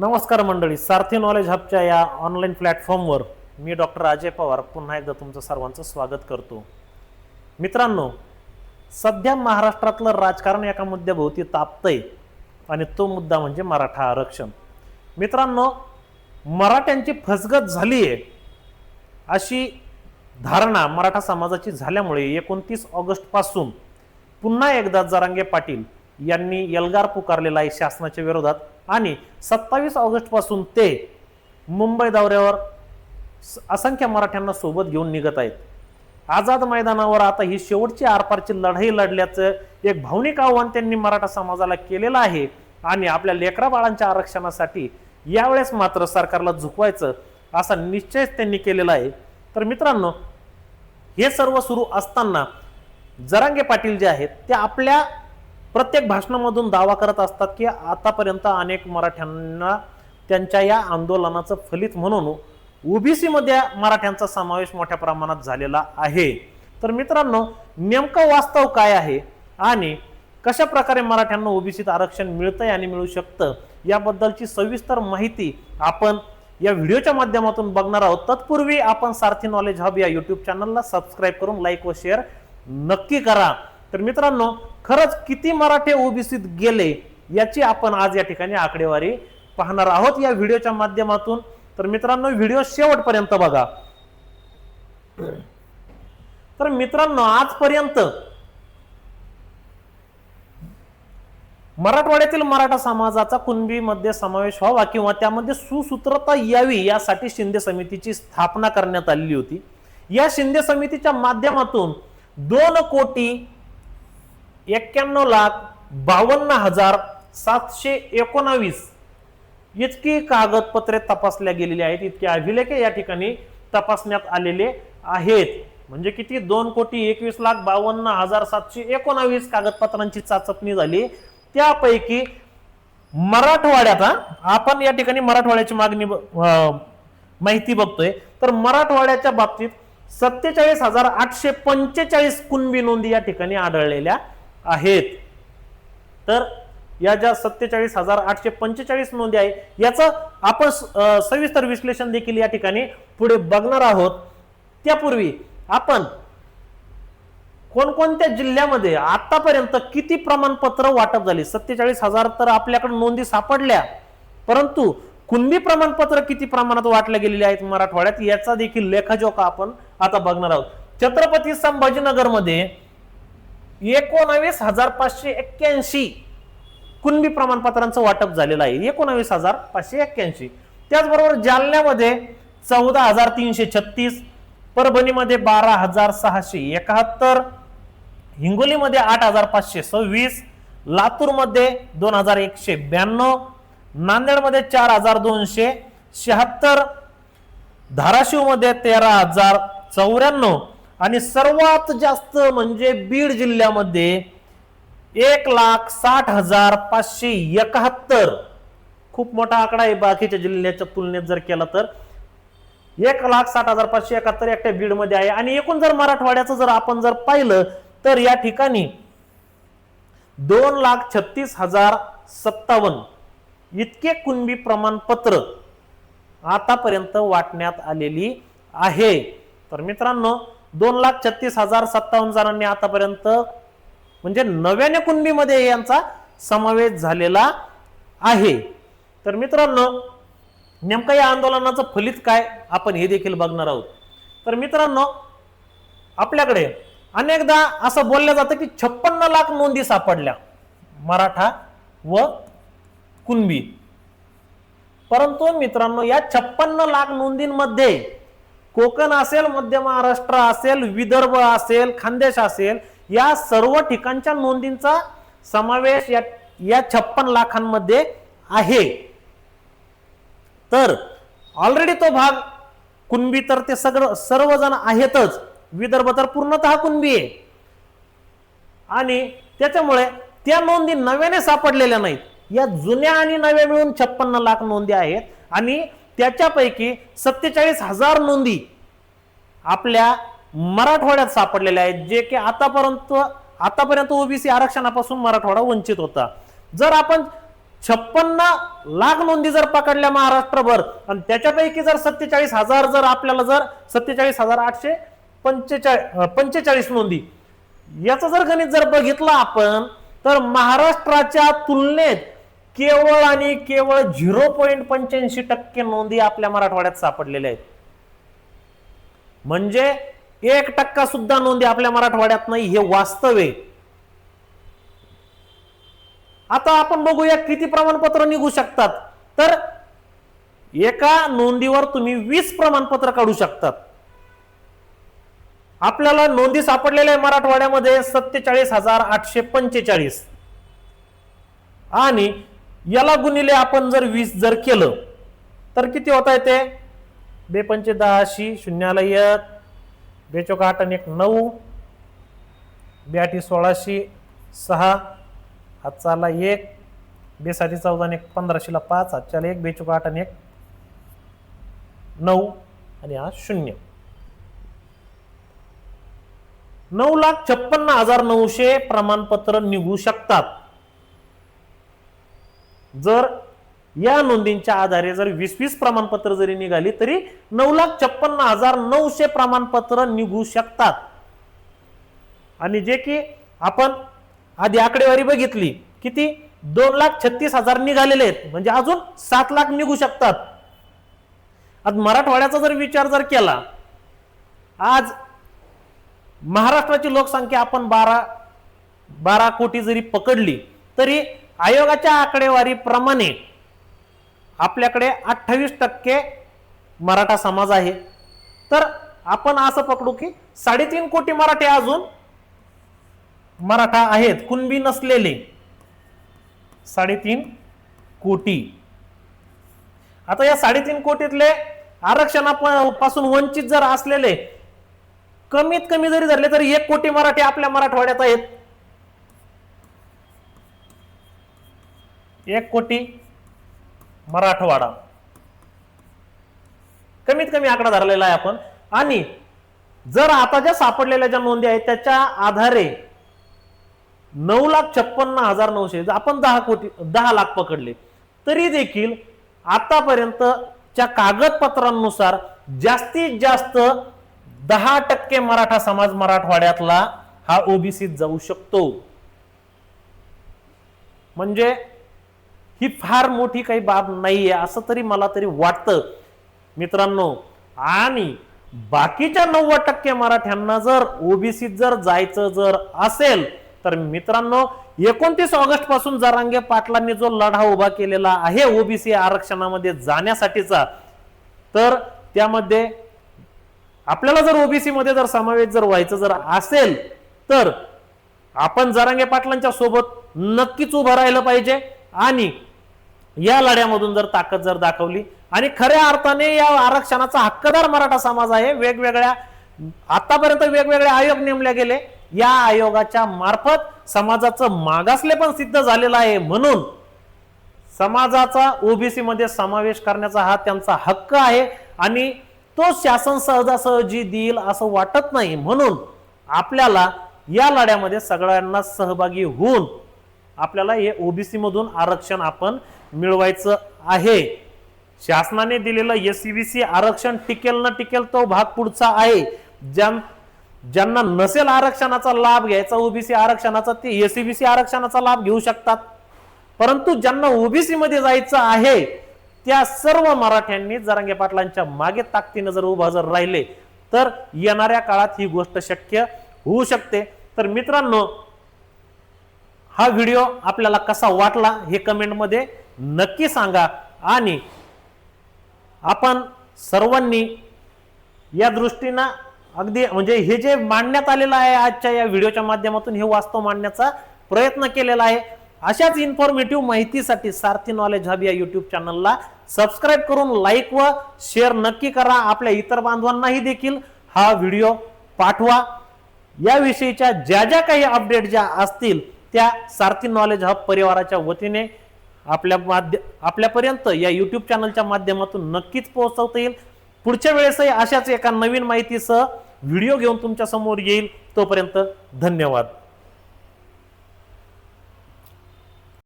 नमस्कार मंडळी सारथी नॉलेज हबच्या या ऑनलाईन प्लॅटफॉर्मवर मी डॉक्टर अजय पवार पुन्हा एकदा तुमचं सर्वांचं स्वागत करतो. मित्रांनो सध्या महाराष्ट्रातलं राजकारण एका मुद्द्याभोवती तापतंय आणि तो मुद्दा म्हणजे मराठा आरक्षण. मित्रांनो मराठ्यांची फसगत झाली आहे अशी धारणा मराठा समाजाची झाल्यामुळे एकोणतीस ऑगस्टपासून पुन्हा एकदा जरांगे पाटील यांनी एल्गार पुकारलेला आहे शासनाच्या विरोधात. आणि सत्तावीस ऑगस्टपासून ते मुंबई दौऱ्यावर स- असंख्य मराठ्यांना सोबत घेऊन निघत आहेत. आझाद मैदानावर आता ही शेवटची आरपारची लढाई लढल्याचं एक भावनिक आव्हान त्यांनी मराठा समाजाला केलेलं आहे आणि आपल्या लेकरा बाळांच्या आरक्षणासाठी यावेळेस मात्र सरकारला झुकवायचं असा निश्चयच त्यांनी केलेला आहे. तर मित्रांनो हे सर्व सुरू असताना जरांगे पाटील जे आहेत ते आपल्या प्रत्येक भाषणामधून दावा करत असतात की आतापर्यंत अनेक मराठ्यांना त्यांच्या या आंदोलनाचं फलित म्हणून ओबीसीमध्ये मराठ्यांचा समावेश मोठ्या प्रमाणात झालेला आहे. तर मित्रांनो नेमकं वास्तव काय आहे आणि कशा प्रकारे मराठ्यांना ओबीसीत आरक्षण मिळतंय आणि मिळू शकतं याबद्दलची सविस्तर माहिती आपण या व्हिडिओच्या माध्यमातून बघणार आहोत. तत्पूर्वी आपण सारथी नॉलेज हब या युट्यूब चॅनलला सबस्क्राईब करून लाईक व शेअर नक्की करा. तर मित्रांनो खरंच किती मराठे ओबीसीत गेले याची आपण आज या ठिकाणी आकडेवारी पाहणार आहोत या व्हिडिओच्या माध्यमातून. तर मित्रांनो व्हिडिओ शेवटपर्यंत बघा. तर मित्रांनो आजपर्यंत मराठवाड्यातील मराठा समाजाचा कुणबीमध्ये समावेश व्हावा किंवा त्यामध्ये सुसूत्रता यावी यासाठी शिंदे समितीची स्थापना करण्यात आलेली होती. या शिंदे समितीच्या माध्यमातून दोन कोटी एक्क्याण्णव लाख बावन्न हजार सातशे एकोणावीस इतकी कागदपत्रे तपासल्या गेलेली आहेत इतके अभिलेख या ठिकाणी तपासण्यात आलेले आहेत. म्हणजे किती? दोन कोटी एकवीस लाख बावन्न हजार सातशे एकोणावीस कागदपत्रांची चाचपणी झाली. त्यापैकी मराठवाड्यात आपण या ठिकाणी मराठवाड्याची मागणी ब- माहिती बघतोय. तर मराठवाड्याच्या बाबतीत सत्तेचाळीस हजार आठशे पंचेचाळीस कुणबी नोंदी या ठिकाणी आढळलेल्या आहेत. तर या ज्या सत्तेचाळीस हजार आठशे पंचेचाळीस नोंदी आहे याचं आपण सविस्तर विश्लेषण देखील या ठिकाणी पुढे बघणार आहोत. त्यापूर्वी आपण कोणकोणत्या जिल्ह्यामध्ये आतापर्यंत किती प्रमाणपत्र वाटप झाली? सत्तेचाळीस हजार तर आपल्याकडे नोंदी सापडल्या परंतु कुणबी प्रमाणपत्र किती प्रमाणात वाटल्या गेलेली आहेत मराठवाड्यात याचा देखील लेखाजोखा आपण आता बघणार आहोत. छत्रपती संभाजीनगरमध्ये एकोणावीस हजार पाचशे एक्क्याऐंशी कुणबी प्रमाणपत्रांचं वाटप झालेलं आहे. एकोणावीस हजार पाचशे एक्क्याऐंशी. त्याचबरोबर जालन्यामध्ये चौदा हजार तीनशे छत्तीस परभणीमध्ये बारा हजार सहाशे एकाहत्तर हिंगोलीमध्ये आठ हजार पाचशे सव्वीस लातूरमध्ये दोन हजार एकशे ब्याण्णव नांदेडमध्ये चार हजार दोनशे शहात्तर धाराशिवमध्ये तेरा हजार चौऱ्याण्णव आणि सर्वात जास्त म्हणजे बीड जिल्ह्यामध्ये एक लाख साठ हजार पाचशे एकाहत्तर. खूप मोठा आकडा आहे बाकीच्या जिल्ह्याच्या तुलनेत जर केला तर. एक लाख साठ हजार पाचशे एकाहत्तर एकट्या बीडमध्ये आहे. आणि एकूण जर मराठवाड्याचं जर आपण जर पाहिलं तर या ठिकाणी दोन लाख छत्तीस हजार सत्तावन्न. इतके कुणबी प्रमाणपत्र आतापर्यंत वाटण्यात आलेली आहे. तर मित्रांनो दोन लाख छत्तीस हजार सत्तावन्न जणांनी आतापर्यंत म्हणजे नव्याने कुणबीमध्ये यांचा समावेश झालेला आहे. तर मित्रांनो नेमकं या आंदोलनाचं फलित काय आपण हे देखील बघणार आहोत. तर मित्रांनो आपल्याकडे अनेकदा असं बोललं जातं की छप्पन्न लाख नोंदी सापडल्या मराठा व कुणबी. परंतु मित्रांनो या छप्पन्न लाख नोंदींमध्ये कोकण असेल मध्य महाराष्ट्र असेल विदर्भ असेल खानदेश असेल या सर्व ठिकाणच्या नोंदींचा समावेश या या छप्पन लाखांमध्ये आहे. तर ऑलरेडी तो भाग कुणबी तर ते सगळं सर्वजण आहेतच. विदर्भ तर पूर्णतः कुणबी आहे. आणि त्याच्यामुळे त्या नोंदी नव्याने सापडलेल्या नाहीत. या जुन्या आणि नव्या मिळून छप्पन्न लाख नोंदी आहेत. आणि त्याच्यापैकी सत्तेचाळीस हजार नोंदी आपल्या मराठवाड्यात सापडलेल्या आहेत जे की आतापर्यंत आतापर्यंत ओबीसी आरक्षणापासून मराठवाडा वंचित होता. जर आपण छप्पन्न लाख नोंदी जर पकडल्या महाराष्ट्रभर आणि त्याच्यापैकी जर सत्तेचाळीस हजार जर आपल्याला जर सत्तेचाळीस हजार आठशे पंचेचाळीस पंचेचाळीस नोंदी याचं जर गणित जर बघितलं आपण तर महाराष्ट्राच्या तुलनेत केवळ आणि केवळ झिरो पॉईंट पंच्याऐंशी टक्के नोंदी आपल्या मराठवाड्यात सापडलेल्या आहेत. म्हणजे एक टक्का सुद्धा नोंदी आपल्या मराठवाड्यात नाही हे वास्तव आहे. आता आपण बघूया किती प्रमाणपत्र निघू शकतात. तर एका नोंदीवर तुम्ही वीस प्रमाणपत्र काढू शकतात. आपल्याला नोंदी सापडलेल्या आहे मराठवाड्यामध्ये सत्तेचाळीस हजार आठशे पंचेचाळीस. आणि याला गुणिले आपण जर वीस जर केलं तर किती होता येते बेपंचे दहाशी शून्याला एक बेचोक आठ आणि एक नऊ बेआठी सोळाशे सहा हातचाला एक बेसाठी चौदा आणि एक पंधराशेला पाच हातच्याला एक बेचोक आठ आणि एक नऊ आणि हा शून्य. नऊ लाख छप्पन्न हजार नऊशे प्रमाणपत्र निघू शकतात. जर या नोंदींच्या आधारे जर वीस वीस प्रमाणपत्र जरी निघाली तरी नऊ लाख छप्पन्न हजार नऊशे प्रमाणपत्र निघू शकतात. आणि जे की आपण आधी आकडेवारी बघितली किती? दोन लाख छत्तीस हजार निघालेले आहेत. म्हणजे अजून सात लाख निघू शकतात. आज मराठवाड्याचा जर विचार जर केला आज महाराष्ट्राची लोकसंख्या आपण बारा बारा कोटी जरी पकडली तरी आयोगाच्या आकडेवारीप्रमाणे आपल्याकडे अठ्ठावीस टक्के मराठा समाज आहे. तर आपण असं पकडू की साडेतीन कोटी मराठी अजून मराठा आहेत कुणबी नसलेले. साडेतीन कोटी. आता या साडेतीन कोटीतले आरक्षणापासून वंचित जर असलेले कमीत कमी जरी धरले तरी एक कोटी मराठी आपल्या मराठवाड्यात आहेत. एक कोटी मराठवाडा. कमीत कमी आकडा धरलेला आहे आपण. आणि जर आता ज्या सापडलेल्या ज्या नोंदी आहेत त्याच्या आधारे नऊ लाख छप्पन्न हजार नऊशे आपण दहा कोटी दहा लाख पकडले तरी देखील आतापर्यंतच्या कागदपत्रांनुसार जास्तीत जास्त दहा टक्के मराठा समाज मराठवाड्यातला हा ओबीसीत जाऊ शकतो. म्हणजे ही फार मोठी काही बाब नाही आहे असं तरी मला तरी वाटतं. मित्रांनो आणि बाकीच्या नव्वद टक्के मराठ्यांना जर ओबीसीत जर जायचं जर असेल तर मित्रांनो एकोणतीस ऑगस्टपासून जरांगे पाटलांनी जो लढा उभा केलेला आहे ओबीसी आरक्षणामध्ये जाण्यासाठीचा तर त्यामध्ये आपल्याला जर ओबीसी मध्ये जर समावेश जर व्हायचं जर असेल तर आपण जरांगे पाटलांच्या सोबत नक्कीच उभं राहिलं पाहिजे. आणि या लढ्यामधून जर ताकद जर दाखवली आणि खऱ्या अर्थाने या आरक्षणाचा हक्कदार मराठा समाज आहे. वेगवेगळ्या आतापर्यंत वेगवेगळे आयोग नेमले गेले. या आयोगाच्या मार्फत समाजाचं मागासले पण सिद्ध झालेलं आहे म्हणून समाजाचा ओबीसी मध्ये समावेश करण्याचा हा त्यांचा हक्क आहे. आणि तो शासन सहजासहजी देईल असं वाटत नाही म्हणून आपल्याला या लढ्यामध्ये सगळ्यांना सहभागी होऊन आपल्याला हे ओबीसी मधून आरक्षण आपण मिळवायचं आहे. शासनाने दिलेलं एससीबीसी आरक्षण टिकेल न टिकेल तो भाग पुढचा आहे. ज्यां ज्यांना नसेल आरक्षणाचा लाभ घ्यायचा ओबीसी आरक्षणाचा ते एससीबीसी आरक्षणाचा लाभ घेऊ शकतात. परंतु ज्यांना ओबीसी मध्ये जायचं आहे त्या सर्व मराठ्यांनी जरांगे पाटलांच्या मागे ताकदीनं जर उभा जर राहिले तर येणाऱ्या काळात ही गोष्ट शक्य होऊ शकते. तर मित्रांनो हा व्हिडिओ आपल्याला कसा वाटला हे कमेंटमध्ये नक्की सांगा. आणि आपण सर्वांनी या दृष्टीनं अगदी म्हणजे हे जे मांडण्यात आलेलं आहे आजच्या या व्हिडिओच्या माध्यमातून हे वास्तव मांडण्याचा प्रयत्न केलेला आहे. अशाच इन्फॉर्मेटिव्ह माहितीसाठी सारथी नॉलेज हब या यूट्यूब चॅनलला सबस्क्राईब करून लाईक व शेअर नक्की करा. आपल्या इतर बांधवांनाही देखील हा व्हिडिओ पाठवा. याविषयीच्या ज्या ज्या काही अपडेट ज्या असतील त्या सारथी नॉलेज हब परिवाराच्या वतीने आपल्या माध्य आपल्यापर्यंत या यूट्यूब चॅनलच्या माध्यमातून नक्कीच पोहोचवता येईल. पुढच्या वेळेसही अशाच एका नवीन माहितीसह व्हिडिओ घेऊन तुमच्यासमोर येईल. तोपर्यंत धन्यवाद.